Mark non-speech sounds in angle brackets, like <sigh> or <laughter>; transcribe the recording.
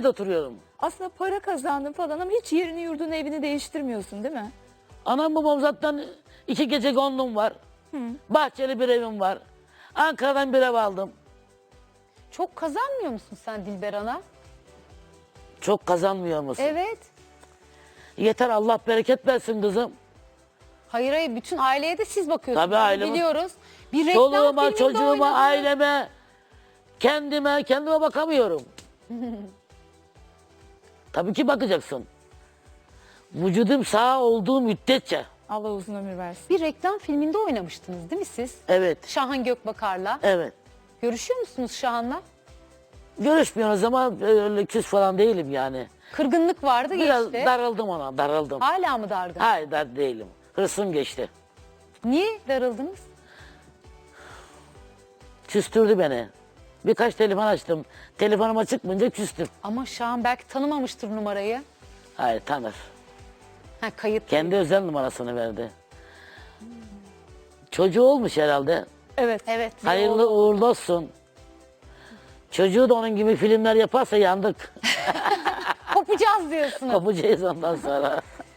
Eskişehir'de oturuyorum. Aslında para kazandın falan ama hiç yerini yurdunu evini değiştirmiyorsun değil mi? Anam babam zaten iki gece gondum var. Bahçeli bir evim var. Ankara'dan bir ev aldım. Çok kazanmıyor musun sen Dilber Ana? Çok kazanmıyor musun? Evet. Yeter Allah bereket versin kızım. Hayır hayır bütün aileye de siz bakıyorsunuz. Tabii ailemiz- Biliyoruz. Bir reklam Çoluğuma, filminde çocuğuma, oynadın. aileme, kendime, kendime bakamıyorum. <laughs> Tabii ki bakacaksın. Vücudum sağ olduğu müddetçe. Allah uzun ömür versin. Bir reklam filminde oynamıştınız değil mi siz? Evet, Şahan Gökbakar'la. evet. Görüşüyor musunuz Şahan'la? Görüşmüyoruz ama öyle küs falan değilim yani. Kırgınlık vardı Biraz geçti. daraldım ona, daraldım. Hala mı dargın? Hayır dar değilim. Hırsım geçti. Niye darıldınız? Küstürdü beni. Birkaç telefon açtım. Telefonuma çıkmayınca küstüm. Ama Şahan belki tanımamıştır numarayı. Hayır tanır. Ha kayıt. Kendi özel numarasını verdi. Çocuğu olmuş herhalde. Evet. Evet. Hayırlı uğurlu olsun. Çocuğu da onun gibi filmler yaparsa yandık. <laughs> Kopacağız diyorsunuz. Kapacağız ondan sonra. <laughs>